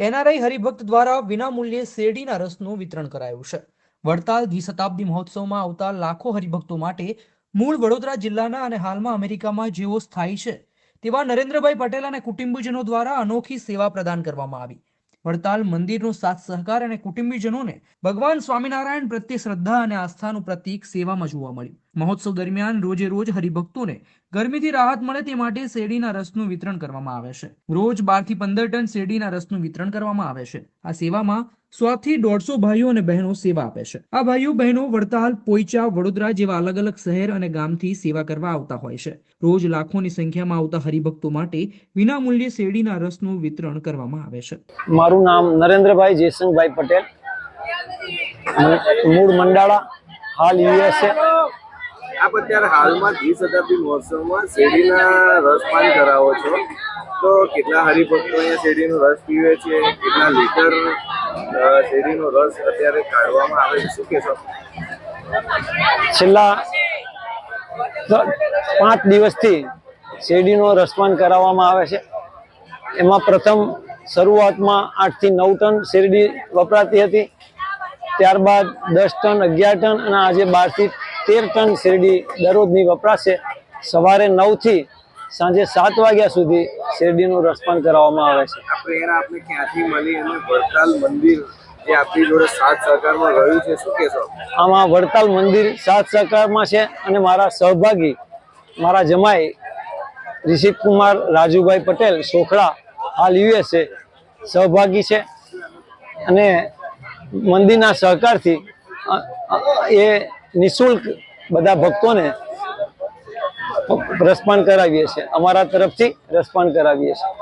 NRI હરિભક્ત દ્વારા વિનામૂલ્યે શેરડીના રસનું વિતરણ કરાયું છે. વડતાલ દ્વિશતાબ્દી મહોત્સવમાં આવતા લાખો હરિભક્તો માટે મૂળ વડોદરા જિલ્લાના અને હાલમાં અમેરિકામાં જેઓ સ્થાયી છે, તેવા નરેન્દ્રભાઈ પટેલ અને કુટુંબીજનો દ્વારા અનોખી સેવા પ્રદાન કરવામાં આવી. વડતાલ મંદિરનો સાથ સહકાર અને કુટુંબીજનોને ભગવાન સ્વામિનારાયણ પ્રત્યે શ્રદ્ધા અને આસ્થાનું પ્રતીક સેવામાં જોવા મળ્યું. મહોત્સવ દરમિયાન રોજે રોજ હરિભક્તોને ગરમીથી રાહત મળે તે માટે શેરડીના રસનું વિતરણ કરવામાં આવે છે. રોજ બારથી પંદર ટન શેરડીના રસનું વિતરણ કરવામાં આવે છે. આ સેવામાં સો થી દોઢસો ભાઈઓ અને બહેનો સેવા આપે છે. આ ભાઈઓ, બહેનો, વડતાલ, પોઈચા, વડોદરા જેવા અલગ અલગ શહેર અને ગામથી સેવા કરવા આવતા હોય છે. રોજ લાખોની સંખ્યામાં આવતા હરિભક્તો માટે વિનામૂલ્યે શેરડીના રસનું વિતરણ કરવામાં આવે છે. મારું નામ નરેન્દ્રભાઈ જયસંગભાઈ પટેલ. મૂળ મંડાળા, હાલ યુએસએ આપ અત્યારે હાલમાં દ્વિશતાબ્દી મહોત્સવમાં શેરડીના રસપાન કરાવો છો. તો કેટલા હરિભક્તો અહીંયા શેરડીનો રસ પીવે છે? કેટલા લીટર શેરડીનો રસ અત્યારે કાઢવામાં આવે છે? શું કહેશો? છેલ્લા પાંચ દિવસથી શેરડીનો રસપાન કરાવવામાં આવે છે. એમાં પ્રથમ શરૂઆતમાં આઠથી નવ ટન શેરડી વપરાતી હતી. ત્યારબાદ દસ ટન, અગિયાર ટન અને આજે બારથી તેર ટન શેરડી દરરોજની વપરાશે. સવારે નવથી સાંજે સાત વાગ્યા સુધી શેરડીનું રસપાન કરાવવામાં આવે છે. આ પ્રેરણા આપને ક્યાંથી મળી? અને વડતાલ મંદિર જે આપણી જોડે સાથ સહકારમાં રહ્યું છે શું કહેશો? આમાં વડતાલ મંદિર સાત સહકારમાં છે અને મારા સહભાગી મારા જમાઈ રિષિક કુમાર રાજુભાઈ પટેલ સોખડા હાલ યુએસએ સહભાગી છે. અને મંદિરના સહકારથી એ નિશુલ્ક બધા ભક્તોને રસપાન કરાવીએ છીએ. અમારા તરફથી રસપાન કરાવીએ છીએ.